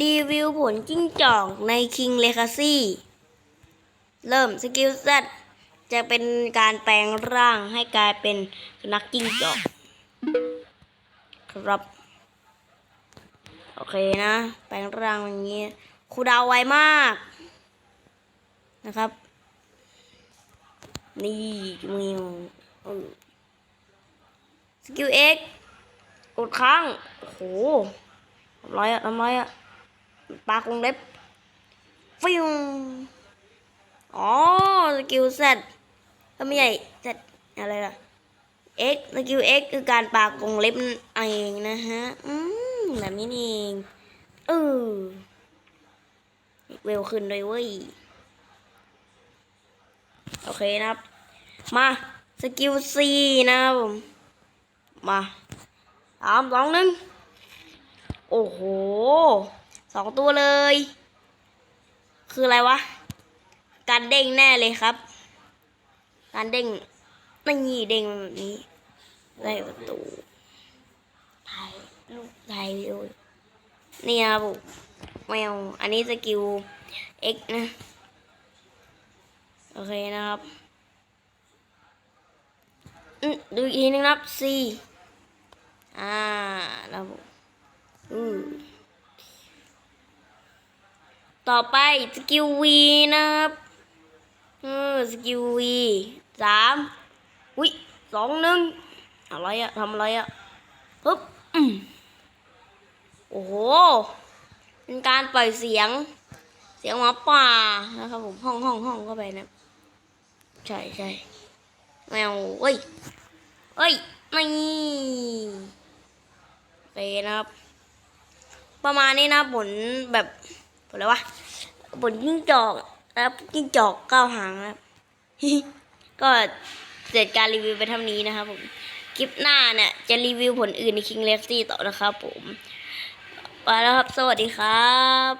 รีวิวผลจิ้งจอกใน King Legacy เริ่มสกิลเซตจะเป็นการแปลงร่างให้กลายเป็นสุนัขจิ้งจอก ครับ โอเคนะ แปลงร่างอย่างนี้ครูดาวไวมาก นะครับ นี่มีเอสกิลเอ็กกดค้าง โอ้โหทำไรอะทำไรอะ ปากงเล็บ ฟิวอ๋อ สกิลเซตก็ไม่ใช่เซตอะไรล่ะ X สกิล X คือการปากกงเล็บเองนะฮะ อืมแบบนี้เองเออเวลขึ้นเลยเว้ย โอเคนะครับ มาสกิล C นะครับผม มาสามสองหนึ่งโอ้โห สองตัวเลย คืออะไรวะ การเด้งแน่เลยครับ การเด้งนี่เด้งแบบนี้ได้ประตูถ่ายรูปถ่ายวิดีโอนี่ครับผมแมวอันนี้สกิล X นะ โอเคนะครับอืมดูอีกทีนึงครับ C อ่าแล้วผมอือ ต่อไปสกิล V นะครับเออสกิล V สามอุ้ยสองหนึ่งอะไรอะทำอะไรอะฮึบโอ้โห เป็นการปล่อยเสียง เสียงหมาป่านะครับผมห้องห้องห้องเข้าไปนะ ใช่ใช่แมวเฮ้ยเฮ้ยนี่โอเคนะครับ ประมาณนี้นะผลแบบ ผลอะไรวะผลจิ้งจอกแล้วจิ้งจอกเก้าหางนะครับก็เสร็จการรีวิวไปเท่านี้นะครับผมคลิปหน้าเนี่ยจะรีวิวผลอื่นในคิงเล็กซี่ต่อนะครับผมไปแล้วครับ สวัสดีครับ